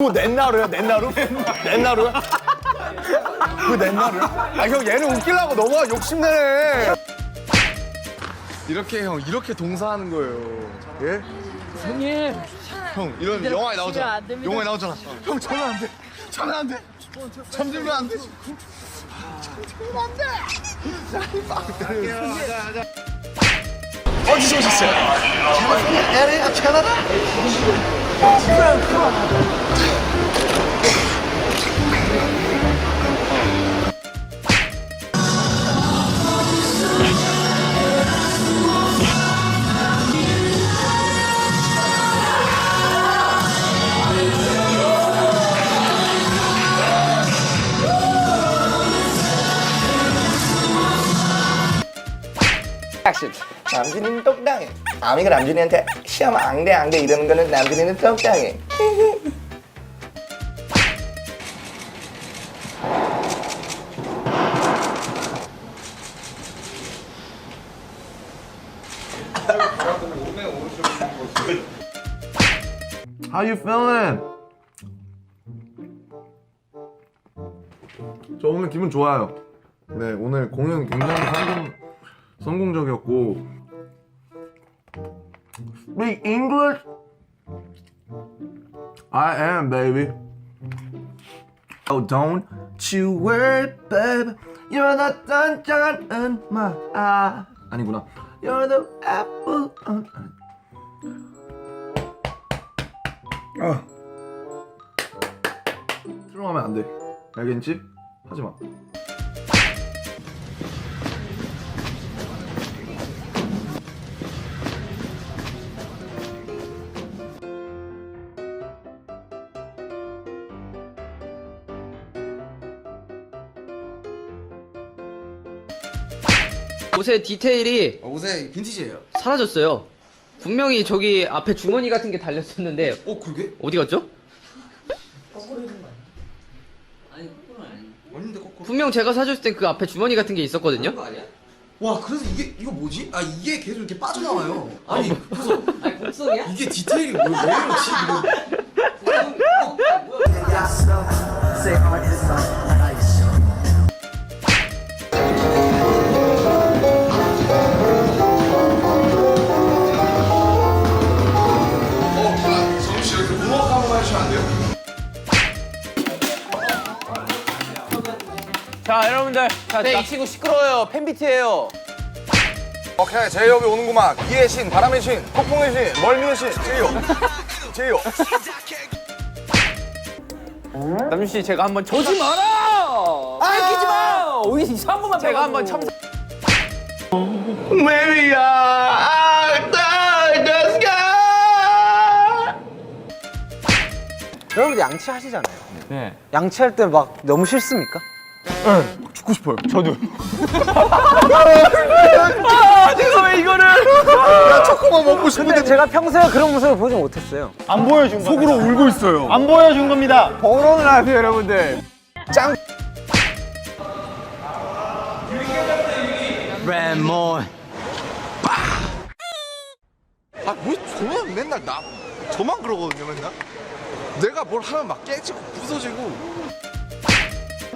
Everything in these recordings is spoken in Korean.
뭐 넷나루야 넷나루? 넷나루야? 그 넷나루야? 아 형 얘는 웃기려고 너무 욕심내네 이렇게 형 이렇게 동사하는 거예요 예? 형님 형 이런 영화에 나오잖아. 영화에 나오잖아 형 전화 안돼 전화 안돼 잠들면 안돼 어디서 오셨어요? LA, 캐나다? 我想在黄 액션. 남준이는 똑당해. 아미가 남준이한테 시험 앙대 앙대 이러는 거는 남준이는 똑당해. How you feeling? 저 오늘 기분 좋아요. 네, 오늘 공연 굉장히 성공, 성공적이었고 Speak English? I am, baby. Oh, don't you worry, baby. You're the sunshine in my eye. 아니구나. You're the apple on 아. 들어가면 안 돼. 알겠지? 하지 마. 옷의 디테일이 옷에 빈티지예요. 사라졌어요. 분명히 저기 앞에 주머니 같은 게 달렸었는데 어 그게? 어디 갔죠? 아닌데 거꾸로. 분명 제가 사줬을 땐 그 앞에 주머니 같은 게 있었거든요. 와 그래서 이게 이거 뭐지? 아 이게 계속 이렇게 빠져나와요. 아니 그래서 아니 복선이야? 이게 디테일이 뭐, 왜 이렇지? 이거. 정우씨 자 여러분들. 자 낚시고 시끄러워요. 팬비트예요. 오케이 제이홉이 오는구만. 비의 신, 바람의 신, 폭풍의 신, 멀미의 신. 제이홉 제이홉 남준 씨 제가 한번 조지 마라! 뺏기지 마! 오이 한 번만 제가 한번 첨사 여러분들 양치하시잖아요. 네. 양치할 때 막 너무 싫습니까? 죽고 싶어요 저도 이거 왜 이거를? 초코만 먹고 싶은데 제가 평소에 그런 모습을 보지 못했어요. 안 보여준 거 속으로 울고 있어요. 안 보여준 겁니다. 번호를 하세요, 여러분들. 아왜 저만 맨날 나 저만 그러거든요 맨날? 내가 뭘 하면 막 깨지고 부서지고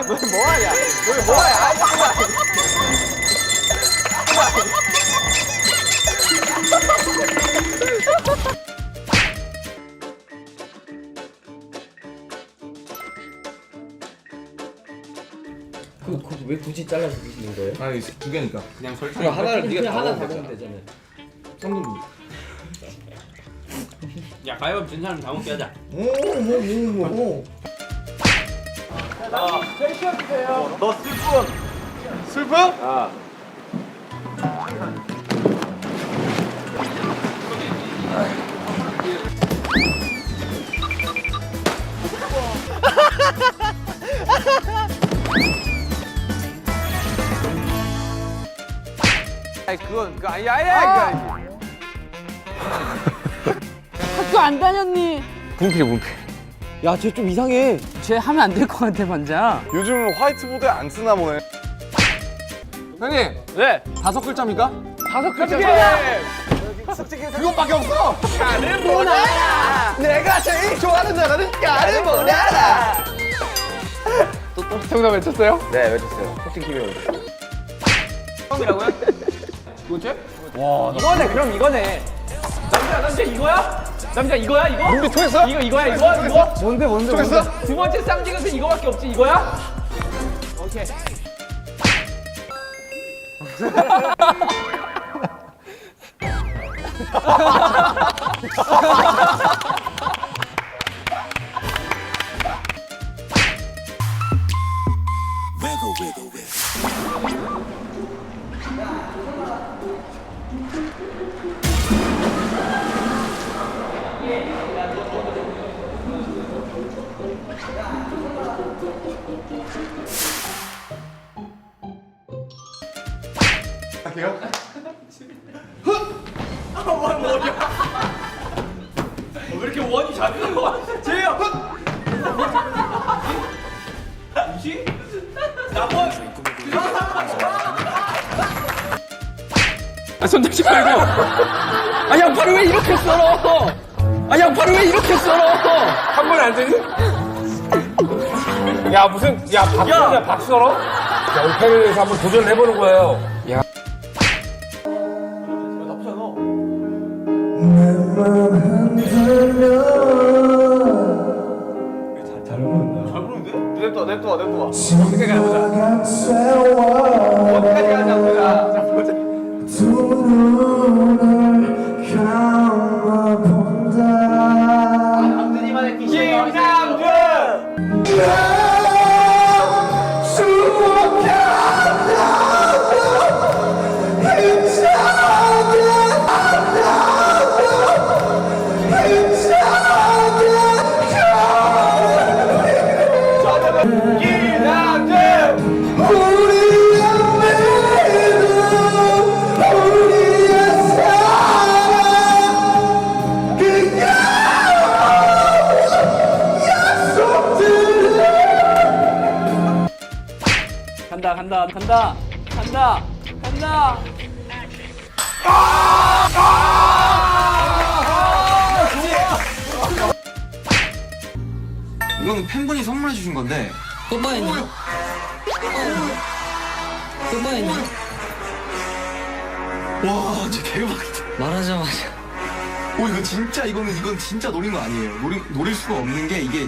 이현참장 왜 굳이 잘라서 드시는 거예요? 아니 두 개니까. 그냥 설탕. 하나를 네가 하나 다 먹으면 되잖아요. 쌍둥이. 가위바위보 진 사람 다 먹게 하자. 아니 그건 그 아니 아니 아니. 학교 안 다녔니? 분필 분필. 야, 쟤 좀 이상해. 쟤 하면 안 될 것 같아, 반장. 요즘 화이트보드에 안 쓰나 보네. 형님. 네. 다섯 글자입니까? 다섯 글자. 그것밖에 없어. 나를 보나라. 내가 제일 좋아하는 나라는 나를 보나라. 정답 외쳤어요? 네 외쳤어요 코칭 팀이 외쳤어요 이거네. 그럼 이거네. 남자 남자 이거야? 남자 이거야 이거? 우리 통했어? 이거 이거야 이거 이거? 뭔데 뭔데 통했어? 두 번째 쌍둥이는 이거밖에 없지 이거야? 오케이. 왜 이렇게 원이 잡히는 거야? 제요. 뭐지? 나 원. 아, 손 잡지 말고. 아, 양파를 왜 이렇게 썰어? 아, 양파를 왜 이렇게 썰어? 한번안 되니? 야, 무슨, 야, 박수야, 박 썰어? 양파를 위해서 한번 도전해보는 거예요. 야. 냅둬 냅둬 냅둬. 간다, 간다, 간다, 간다, 간다. 이거는 팬분이 선물해 주신 건데 뽀뽀했니? 뽀뽀했니? 와 진짜 대박이다 말하자마자. 오 이거 진짜 이거는 이건 진짜 노린 거 아니에요 노리, 노릴 수가 없는 게 이게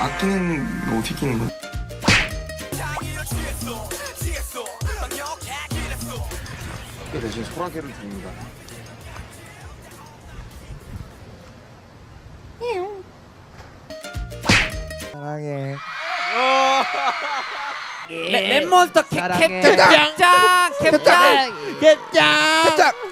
아끼는 거 어떻게 끼는 거 대신 소라게를 줍니다. 랩몬스터 캡캡 캡장 캡장 캡장 캡장